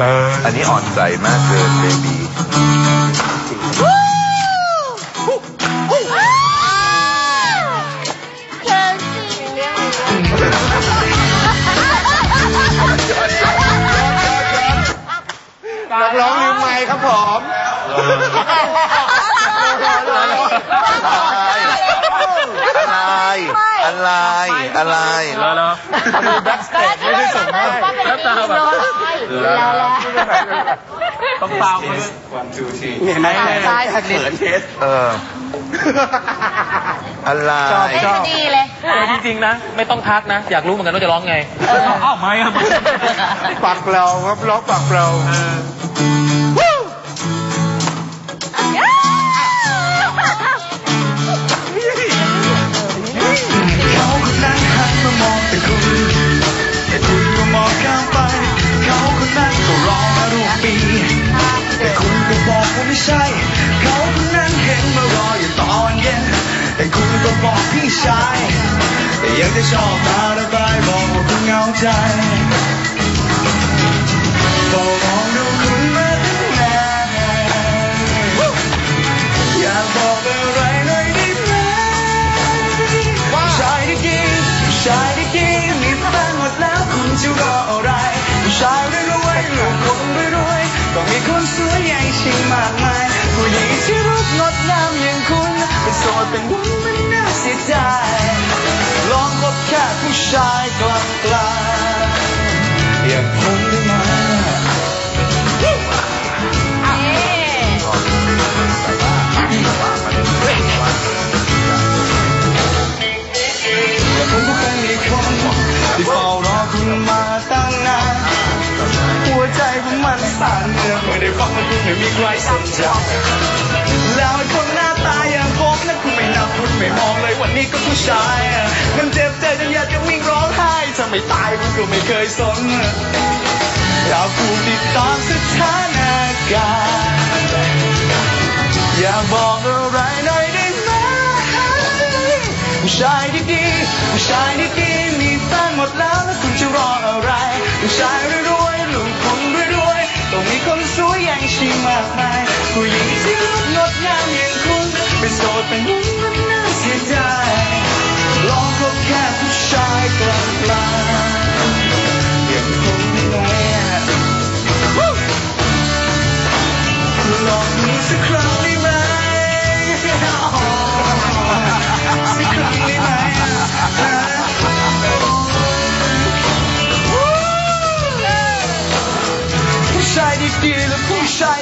เอออันนี้อ่อนใจมากเกินเบบีนักร้องลืมไมค์ครับผมอะไร อะไรอะไรแล้วแล้วมีแบ็กสเตจไม่ได้ส่งให้แล้วตาแบบแล้วแล้ว ต้องตามเขาด้วยเนี่ยนะใช่เขินเทสเออ อะไรชอบเล่นพอดีเลยเออจริงๆนะ ไม่ต้องทักนะ อยากรู้เหมือนกันว่าจะร้องไงอ้าวไม่อะปักเราครับร้องปักเราเขา ชายยังจะชอบมาระบายบอกว่าคุณเหงาใจบอกมองดูคุณมาตั้งนานอยากบอกอะไรหน่อยได้ไหมผู้ชายที่ดีผู้ชายที่ดีมีแฟนหมดแล้วคุณจะรออะไรผู้ชายรวยๆลูกคนรวยๆก็มีคนสวยอย่ชิงมากมายผู้หญิงที่รูปงดงามอย่างคุณเป็นโสดเป็นวุ้น ชายกลางกลางอย่างผมได้ไหมและผมก็เป็นอีกคนที่เฝ้ารอคุณมาตั้งนานหัวใจผมมันสั่นเมื่อไม่ได้ฟังว่าคุณไม่มีใครสนใจแล้วคนหน้าตาอย่างผมนั้นคุณไม่นับคุณไม่มองเลยวันนี้ก็ผู้ชายมันเจ็บใจ ไม่ตายคุณก็ไม่เคยสนอยากผู้ติดตามสถานการณ์อยากบอกอะไรหน่อยได้ไหมผู้ชายที่ดีผู้ชายที่ดีมีแฟนหมดแล้วแล้วคุณจะรออะไรผู้ชายรวยๆลูกคนรวยๆต้องมีคนสวยอย่างชีมากมายผู้หญิงที่รูปงดงามอย่างคุณเป็นโสดเป็นนุ่มมันน่าเสียดายลองคบแค่ผู้ชายกลางกลาง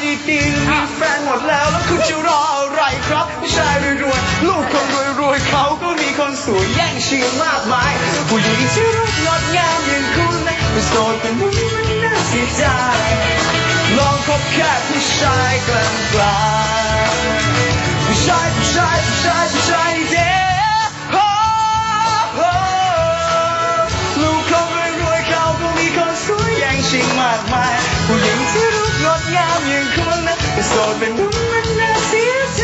ดีๆมีแฟนหมดแล้วแล้วคุณจะรออะไรครับผู้ชายรวยๆลูกคนรวยๆเขาก็มีคนสวยแย่งชิงมากมายผู้หญิงที่รูปงดงามอย่างคุณนะเป็นโสดเป็นมุ้งมันน่าเสียใจลองคบแค่ผู้ชายกลางๆผู้ชายผู้ชายผู้ชายผู้ชายเด็โอ้โหลูกคนรวยๆเขาก็มีคนสวยแย่งชิงมากมายผู้หญิงที่ งดงามอย่างคุณนะเป็นโสดเป็นมุ้งมันน่าเสียใจ